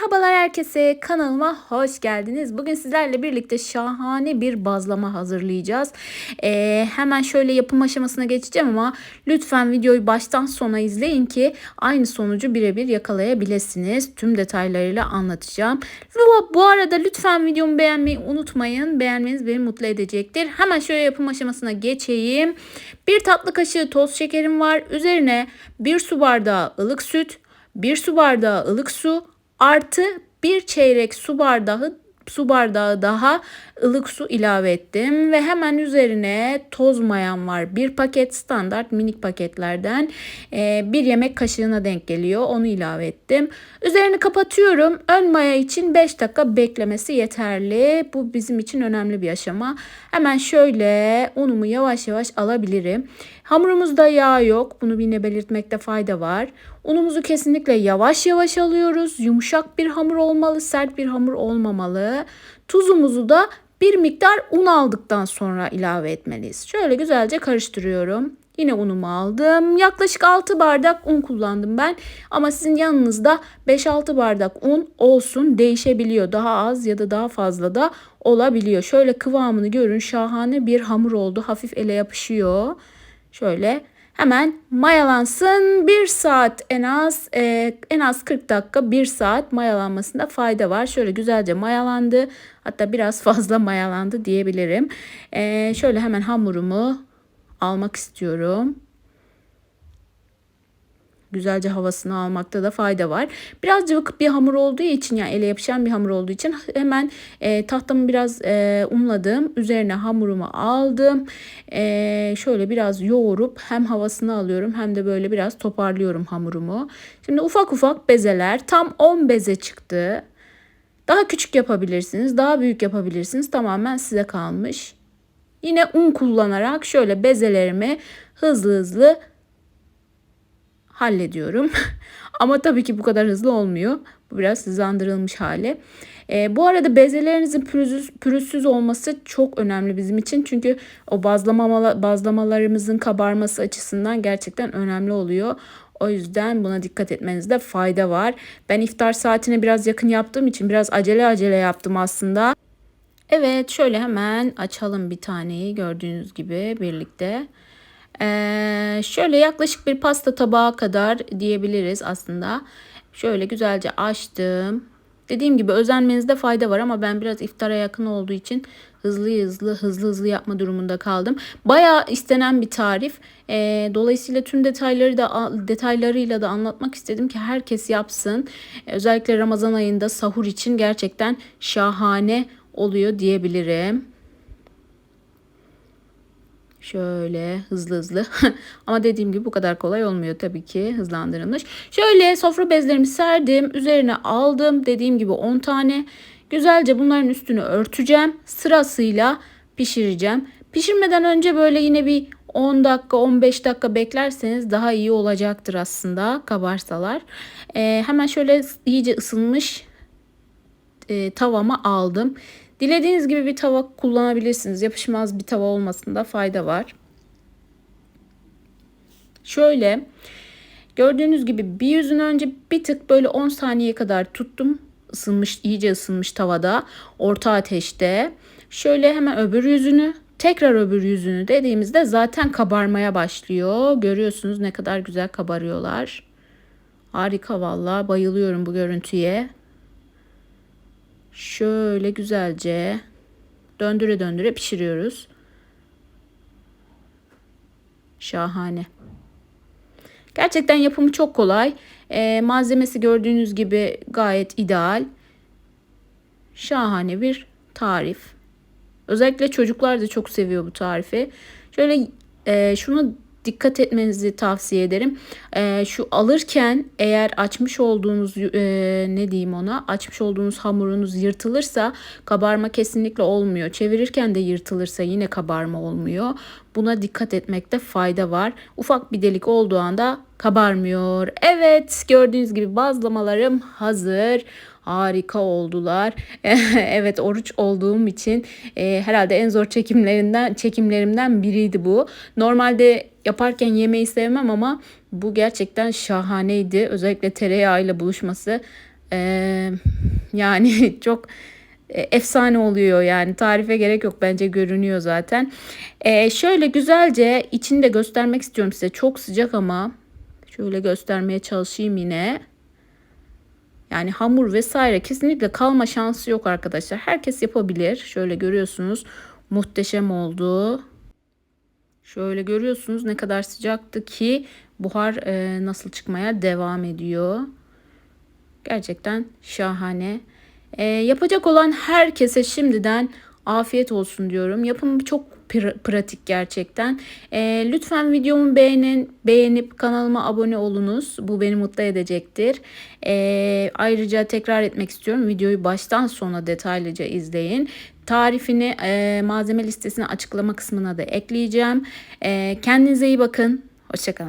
Merhabalar herkese kanalıma hoş geldiniz. Bugün sizlerle birlikte şahane bir bazlama hazırlayacağız. Ee, hemen şöyle yapım aşamasına geçeceğim ama lütfen videoyu baştan sona izleyin ki aynı sonucu birebir yakalayabilirsiniz. Tüm detaylarıyla anlatacağım. Bu, arada lütfen videomu beğenmeyi unutmayın. Beğenmeniz beni mutlu edecektir. Hemen şöyle yapım aşamasına geçeyim. Bir tatlı kaşığı toz şekerim var. Üzerine bir su bardağı ılık süt, bir su bardağı ılık su, artı bir çeyrek su bardağı su bardağı daha ılık su ilave ettim ve hemen üzerine toz mayam var. Bir paket standart minik paketlerden e, bir yemek kaşığına denk geliyor. Onu ilave ettim. Üzerini kapatıyorum. Ön maya için 5 dakika beklemesi yeterli. Bu bizim için önemli bir aşama. Hemen şöyle unumu yavaş yavaş alabilirim. Hamurumuzda yağ yok. Bunu yine belirtmekte fayda var. Unumuzu kesinlikle yavaş yavaş alıyoruz. Yumuşak bir hamur olmalı, sert bir hamur olmamalı. Tuzumuzu da bir miktar un aldıktan sonra ilave etmeliyiz. Şöyle güzelce karıştırıyorum. Yine unumu aldım. Yaklaşık 6 bardak un kullandım ben. Ama sizin yanınızda 5-6 bardak un olsun değişebiliyor. Daha az ya da daha fazla da olabiliyor. Şöyle kıvamını görün. Şahane bir hamur oldu. Hafif ele yapışıyor. Şöyle hemen mayalansın. Bir saat en az e, en az 40 dakika bir saat mayalanmasında fayda var. Şöyle güzelce mayalandı. Hatta biraz fazla mayalandı diyebilirim. E, şöyle hemen hamurumu almak istiyorum güzelce havasını almakta da fayda var. Biraz cıvık bir hamur olduğu için yani ele yapışan bir hamur olduğu için hemen e, tahtamı biraz e, unladım. Üzerine hamurumu aldım. E, şöyle biraz yoğurup hem havasını alıyorum hem de böyle biraz toparlıyorum hamurumu. Şimdi ufak ufak bezeler tam 10 beze çıktı. Daha küçük yapabilirsiniz, daha büyük yapabilirsiniz. Tamamen size kalmış. Yine un kullanarak şöyle bezelerimi hızlı hızlı hallediyorum. Ama tabii ki bu kadar hızlı olmuyor. Bu biraz hızlandırılmış hali. E, bu arada bezelerinizin pürüzsüz, pürüzsüz olması çok önemli bizim için. Çünkü o bazlama, bazlamalarımızın kabarması açısından gerçekten önemli oluyor. O yüzden buna dikkat etmenizde fayda var. Ben iftar saatine biraz yakın yaptığım için biraz acele acele yaptım aslında. Evet şöyle hemen açalım bir taneyi gördüğünüz gibi birlikte. Ee, şöyle yaklaşık bir pasta tabağı kadar diyebiliriz aslında. Şöyle güzelce açtım. Dediğim gibi özenmenizde fayda var ama ben biraz iftara yakın olduğu için hızlı hızlı hızlı hızlı yapma durumunda kaldım. Bayağı istenen bir tarif. Ee, dolayısıyla tüm detayları da detaylarıyla da anlatmak istedim ki herkes yapsın. Ee, özellikle Ramazan ayında sahur için gerçekten şahane oluyor diyebilirim. Şöyle hızlı hızlı ama dediğim gibi bu kadar kolay olmuyor tabii ki hızlandırılmış. Şöyle sofra bezlerimi serdim üzerine aldım dediğim gibi 10 tane. Güzelce bunların üstünü örteceğim sırasıyla pişireceğim. Pişirmeden önce böyle yine bir 10 dakika 15 dakika beklerseniz daha iyi olacaktır aslında kabarsalar. Ee, hemen şöyle iyice ısınmış e, tavama aldım. Dilediğiniz gibi bir tava kullanabilirsiniz. Yapışmaz bir tava olmasında fayda var. Şöyle gördüğünüz gibi bir yüzün önce bir tık böyle 10 saniye kadar tuttum. Isınmış, iyice ısınmış tavada. Orta ateşte. Şöyle hemen öbür yüzünü tekrar öbür yüzünü dediğimizde zaten kabarmaya başlıyor. Görüyorsunuz ne kadar güzel kabarıyorlar. Harika valla bayılıyorum bu görüntüye. Şöyle güzelce döndüre döndüre pişiriyoruz. Şahane. Gerçekten yapımı çok kolay. E, malzemesi gördüğünüz gibi gayet ideal. Şahane bir tarif. Özellikle çocuklar da çok seviyor bu tarifi. Şöyle e, şunu dikkat etmenizi tavsiye ederim. E, şu alırken eğer açmış olduğunuz e, ne diyeyim ona açmış olduğunuz hamurunuz yırtılırsa kabarma kesinlikle olmuyor. Çevirirken de yırtılırsa yine kabarma olmuyor. Buna dikkat etmekte fayda var. Ufak bir delik olduğu anda kabarmıyor. Evet gördüğünüz gibi bazlamalarım hazır harika oldular. evet oruç olduğum için e, herhalde en zor çekimlerinden çekimlerimden biriydi bu. Normalde yaparken yemeği sevmem ama bu gerçekten şahaneydi. Özellikle tereyağıyla buluşması Ee, yani çok e, efsane oluyor yani tarife gerek yok bence görünüyor zaten. Ee, şöyle güzelce içini de göstermek istiyorum size çok sıcak ama şöyle göstermeye çalışayım yine. Yani hamur vesaire kesinlikle kalma şansı yok arkadaşlar. Herkes yapabilir. Şöyle görüyorsunuz muhteşem oldu. Şöyle görüyorsunuz ne kadar sıcaktı ki buhar e, nasıl çıkmaya devam ediyor. Gerçekten şahane. E, yapacak olan herkese şimdiden afiyet olsun diyorum. Yapımı çok pr- pratik gerçekten. E, lütfen videomu beğenin, beğenip kanalıma abone olunuz. Bu beni mutlu edecektir. E, ayrıca tekrar etmek istiyorum. Videoyu baştan sona detaylıca izleyin. Tarifini e, malzeme listesini açıklama kısmına da ekleyeceğim. E, kendinize iyi bakın. Hoşçakalın.